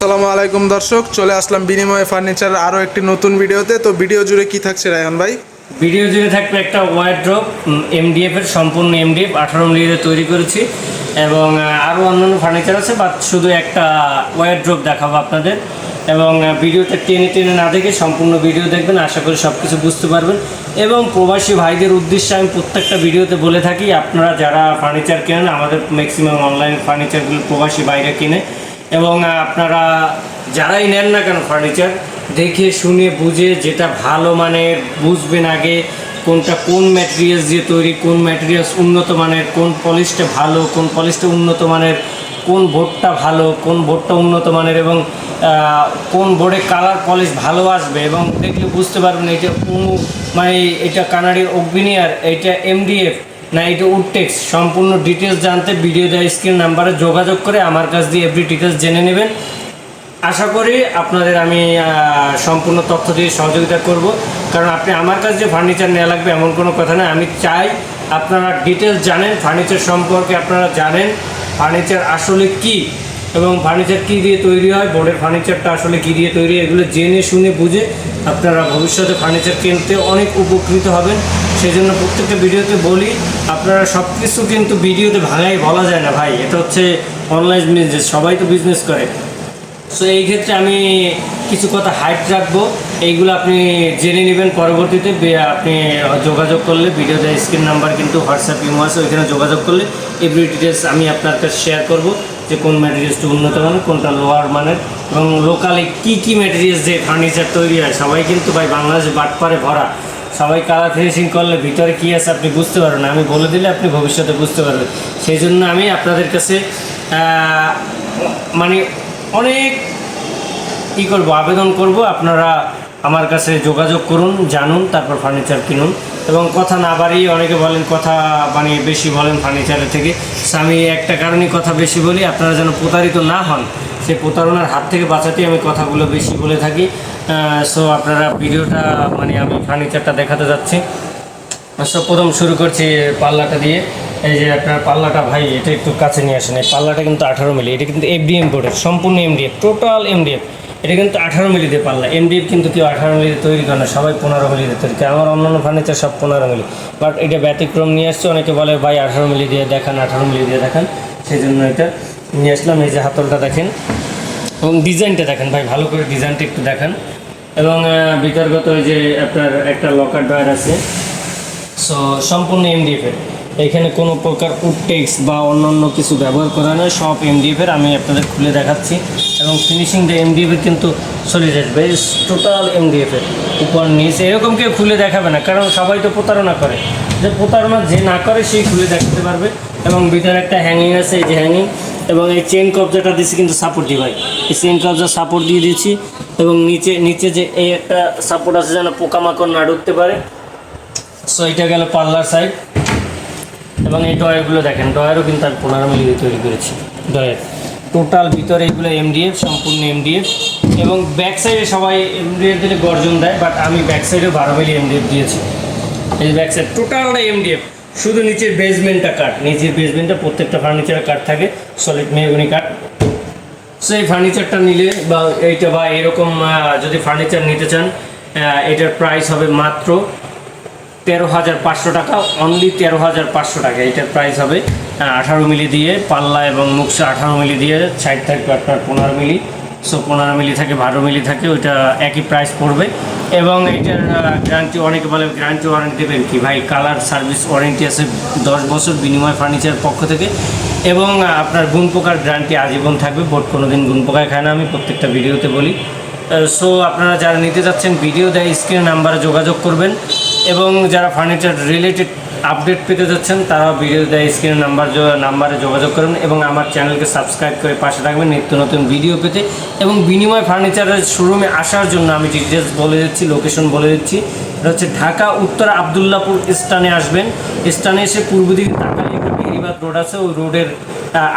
আসসালামু আলাইকুম দর্শক, চলে আসলাম বিনিময় ফার্নিচার আরও একটি নতুন ভিডিওতে। তো ভিডিও জুড়ে কি থাকছে রায়হান ভাই? ভিডিও জুড়ে থাকবে একটা ওয়ার্ড্রপ এমডিএফ এর সম্পূর্ণ এমডিএফ আঠারো মিলিতে তৈরি করেছি। এবং আরও অন্যান্য ফার্নিচার আছে, বাট শুধু একটা ওয়ার্ড্রপ দেখাবো আপনাদের। এবং ভিডিওটা টেনে টেনে না দেখে সম্পূর্ণ ভিডিও দেখবেন, আশা করি সব কিছু বুঝতে পারবেন। এবং প্রবাসী ভাইদের উদ্দেশ্যে আমি প্রত্যেকটা ভিডিওতে বলে থাকি, আপনারা যারা ফার্নিচার কেনেন, আমাদের ম্যাক্সিমাম অনলাইন ফার্নিচারগুলো প্রবাসী বাইরে কিনে। এবং আপনারা যারাই নেন না কেন ফার্নিচার দেখে শুনে বুঝে যেটা ভালো মানের বুঝবেন আগে কোনটা কোন ম্যাটেরিয়ালস দিয়ে তৈরি, কোন ম্যাটেরিয়ালস উন্নত মানের, কোন পলিশটা ভালো, কোন পলিশটা উন্নত মানের, কোন বোর্ডটা ভালো, কোন বোর্ডটা উন্নত মানের এবং কোন বোর্ডে কালার পলিশ ভালো আসবে এবং দেখলে বুঝতে পারবেন এটা মানে এটা কানাডির অগ্নিয়ার, এটা এমডিএফ না, এটা উডটেক্স সম্পূর্ণ ডিটেলস জানতে ভিডিও দেওয়া স্ক্রিন নাম্বারে যোগাযোগ করে আমার কাছ দিয়ে এভরি ডিটেলস জেনে নেবেন। আশা করি আপনাদের আমি সম্পূর্ণ তথ্য দিয়ে সহযোগিতা করব। কারণ আপনি আমার কাছে যে ফার্নিচার নেওয়া লাগবে এমন কোনো কথা নয় আমি চাই আপনারা ডিটেলস জানেন ফার্নিচার সম্পর্কে আপনারা জানেন ফার্নিচার আসলে কি এবং ফার্নিচার কী দিয়ে তৈরি হয় বোর্ডের ফার্নিচারটা আসলে কী দিয়ে তৈরি এগুলো জেনে শুনে বুঝে আপনারা ভবিষ্যতে ফার্নিচার কিনতে অনেক উপকৃত হবেন। সেই জন্য প্রত্যেকটা ভিডিওতে বলি, আপনারা সব কিছু কিন্তু ভিডিওতে ভাঙাই বলা যায় না ভাই। এটা হচ্ছে অনলাইন বিজনেস সবাই তো বিজনেস করে। সো এই ক্ষেত্রে আমি কিছু কথা হাইট রাখব। এইগুলো আপনি জেনে নেবেন পরবর্তীতে আপনি যোগাযোগ করলে, ভিডিওতে স্ক্রিন নাম্বার কিন্তু হোয়াটসঅ্যাপ ইমো আছে, ওইখানে যোগাযোগ করলে এভরি ডিটেলস আমি আপনার কাছে শেয়ার করব যে কোন ম্যাটেরিয়ালসটা উন্নত মানের, কোনটা লোয়ার মানের এবং লোকালে কী কী ম্যাটেরিয়ালস দিয়ে ফার্নিচার তৈরি হয়, সবাই কিন্তু ভাই বাংলাদেশ বাটপারে ভরা। সবাই কালার ফিনিশিং করলে, ভিতরে কী আছে আপনি বুঝতে পারবেন আমি বলে দিলে আপনি ভবিষ্যতে বুঝতে পারবেন। সেই জন্য আমি আপনাদের কাছে মানে অনেক ই করব, আবেদন করব। আপনারা আমার কাছে যোগাযোগ করুন, জানুন, তারপর ফার্নিচার কিনুন। এবং কথা না বাড়িয়ে অনেকে বলেন, কথা মানে বেশি বলেন ফার্নিচারের থেকে। আমি একটা কারণেই কথা বেশি বলি, আপনারা যেন প্রতারিত না হন। সেই প্রতারণার হাত থেকে বাঁচাতেই আমি কথাগুলো বেশি বলে থাকি। সো আপনারা ভিডিওটা মানে আমি ফার্নিচারটা দেখাতে যাচ্ছি। সব প্রথম শুরু করছি পাল্লাটা দিয়ে। এই যে আপনার পাল্লাটা, ভাই, এটা একটু কাছে নিয়ে আসেন। এই পাল্লাটা কিন্তু আঠারো মিলি, এটা কিন্তু এফডিএম বোর্ডের সম্পূর্ণ এমডিএফ টোটাল এমডিএফ এটা কিন্তু আঠারো মিলি দিয়ে পাল্লা। এমডিএফ কিন্তু কেউ আঠারো মিলি তৈরি করে না, সবাই পনেরো মিলি দিয়ে তৈরি করে। আমার অন্যান্য ফার্নিচার সব পনেরো মিলি। বাট এটা ব্যতিক্রম নিয়ে আসছে, অনেকে বলে, ভাই, আঠারো মিলি দিয়ে দেখান, আঠারো মিলি দিয়ে দেখান। সেই জন্য এটা নিয়ে আসলাম। এই যে হাতলটা দেখেন। এবং ডিজাইনটা দেখেন, ভাই, ভালো করে ডিজাইনটা একটু দেখান। এবং ওই যে আপনার একটা লকার ড্রয়ার আছে। সো সম্পূর্ণ এমডিএফ এর। এখানে কোনো প্রকার উডটেক্স বা অন্যান্য কিছু ব্যবহার করা নয়, সব এমডিএফ এর আমি আপনাদের খুলে দেখাচ্ছি। এবং ফিনিশিংটা এমডিএফ এর কিন্তু সলিড বেশ টোটাল এমডিএফ এর উপর নিচে এরকম কেউ খুলে দেখাবে না, কারণ সবাই তো প্রতারণা করে। যে প্রতারণা যে না করে, সেই খুলে দেখাতে পারবে। এবং ভিতরে একটা হ্যাঙ্গিং আছে, এই যে হ্যাঙ্গিং এবং এই চেন কবজাটা দিচ্ছি কিন্তু সাপোর্ট দিই ভাই এই চেন কবজা সাপোর্ট দিয়ে দিচ্ছি এবং নিচে নিচে যে এই একটা সাপোর্ট আছে যেন পোকামাকড় না ঢুকতে পারে। সো এটা গেল পার্লার সাইড এবং এই ডয়ারগুলো দেখেন ডয়ারও কিন্তু আমি পনেরো মিলি তৈরি করেছি। ডয়ার টোটাল ভিতরে এগুলো এমডিএফ সম্পূর্ণ এমডিএফ এবং ব্যাক সাইডে সবাই এমডিএফ দিলে গর্জন দেয় বাট আমি ব্যাক সাইডেও বারো মিলি এমডিএফ দিয়েছি। এই ব্যাক সাইড টোটালটা এমডিএফ শুধু নিচের বেসমেন্টটা কাঠ নিচের বেসমেন্টটা প্রত্যেকটা ফার্নিচারের কাঠ থাকে। সলিড মেহগুনি কাঠ সো এই ফার্নিচারটা নিলে বা এইটা বা এরকম যদি ফার্নিচার নিতে চান এটার প্রাইস হবে মাত্র তেরো হাজার পাঁচশো টাকা অনলি তেরো হাজার পাঁচশো টাকা এটার প্রাইস হবে। আঠারো মিলি দিয়ে পাল্লা এবং মুখসা আঠারো মিলি দিয়ে সাইড থাকবে আপনার পনেরো মিলি। সো পনেরো মিলি থাকে, বারো মিলি থাকে, ওইটা একই প্রাইস পড়বে। এবং এটার গ্যারান্টি অনেকে বলে গ্যারান্টি ওয়ারেন্টি দেবেন কি? ভাই কালার সার্ভিস ওয়ারেন্টি আছে দশ বছর বিনিময় ফার্নিচার পক্ষ থেকে। এবং আপনার গুণ পোকার গ্যারান্টি আজীবন থাকবে বোর্ড কোনো দিন গুণ পোকায় খায় না, আমি প্রত্যেকটা ভিডিওতে বলি। সো আপনারা যারা নিতে যাচ্ছেন ভিডিও দেয় স্ক্রিন নাম্বারে যোগাযোগ করবেন। এবং যারা ফার্নিচার রিলেটেড আপডেট পেতে যাচ্ছেন তারা ভিডিও দেয় স্ক্রিন নাম্বার নাম্বারে যোগাযোগ করবেন এবং আমার চ্যানেলকে সাবস্ক্রাইব করে পাশে থাকবেন নিত্য নতুন ভিডিও পেতে এবং বিনিময় ফার্নিচারের শোরুমে আসার জন্য আমি ডিটেলস বলে দিচ্ছি, লোকেশন বলে দিচ্ছি। এটা হচ্ছে ঢাকা উত্তর আবদুল্লাপুর স্টানে আসবেন। স্টানে এসে পূর্ব দিকে তাকালে রোড আছে, ওই রোডের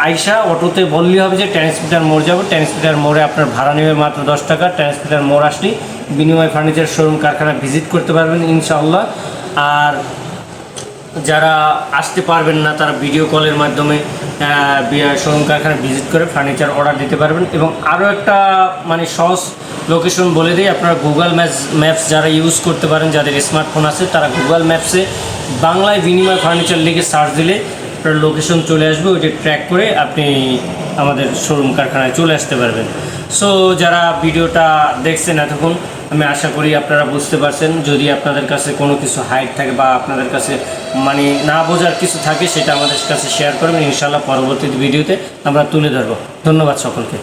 আইসা অটোতে বললেই হবে যে ট্রান্সমিটার মোড় যাব। ট্রান্সমিটার মোড়ে আপনার ভাড়া নেবে মাত্র দশ টাকা ট্রান্সমিটার মোড় আসলেই বিনিময় ফার্নিচার শোরুম কারখানা ভিজিট করতে পারবেন ইনশাআল্লাহ। আর যারা আসতে পারবেন না, তারা ভিডিও কলের মাধ্যমে শোরুম কারখানা ভিজিট করে ফার্নিচার অর্ডার দিতে পারবেন। এবং আরও একটা মানে সহজ লোকেশন বলে দিই, আপনারা গুগল ম্যাপস ম্যাপস যারা ইউজ করতে পারেন, যাদের স্মার্টফোন আছে, তারা গুগল ম্যাপসে বাংলায় বিনিময় ফার্নিচার লিখে সার্চ দিলে আপনার লোকেশন চলে আসবে। ওইটা ট্র্যাক করে আপনি আমাদের শোরুম কারখানায় চলে আসতে পারবেন। সো যারা ভিডিওটা দেখছেন এতক্ষণ, আমি আশা করি আপনারা বুঝতে পারছেন, যদি আপনাদের কাছে কোনো কিছু হাইট থাকে বা আপনাদের কাছে মানে না বোঝার কিছু থাকে, সেটা আমাদের কাছে শেয়ার করবেন। ইনশাল্লাহ পরবর্তী ভিডিওতে আমরা তুলে ধরবো। ধন্যবাদ সকলকে।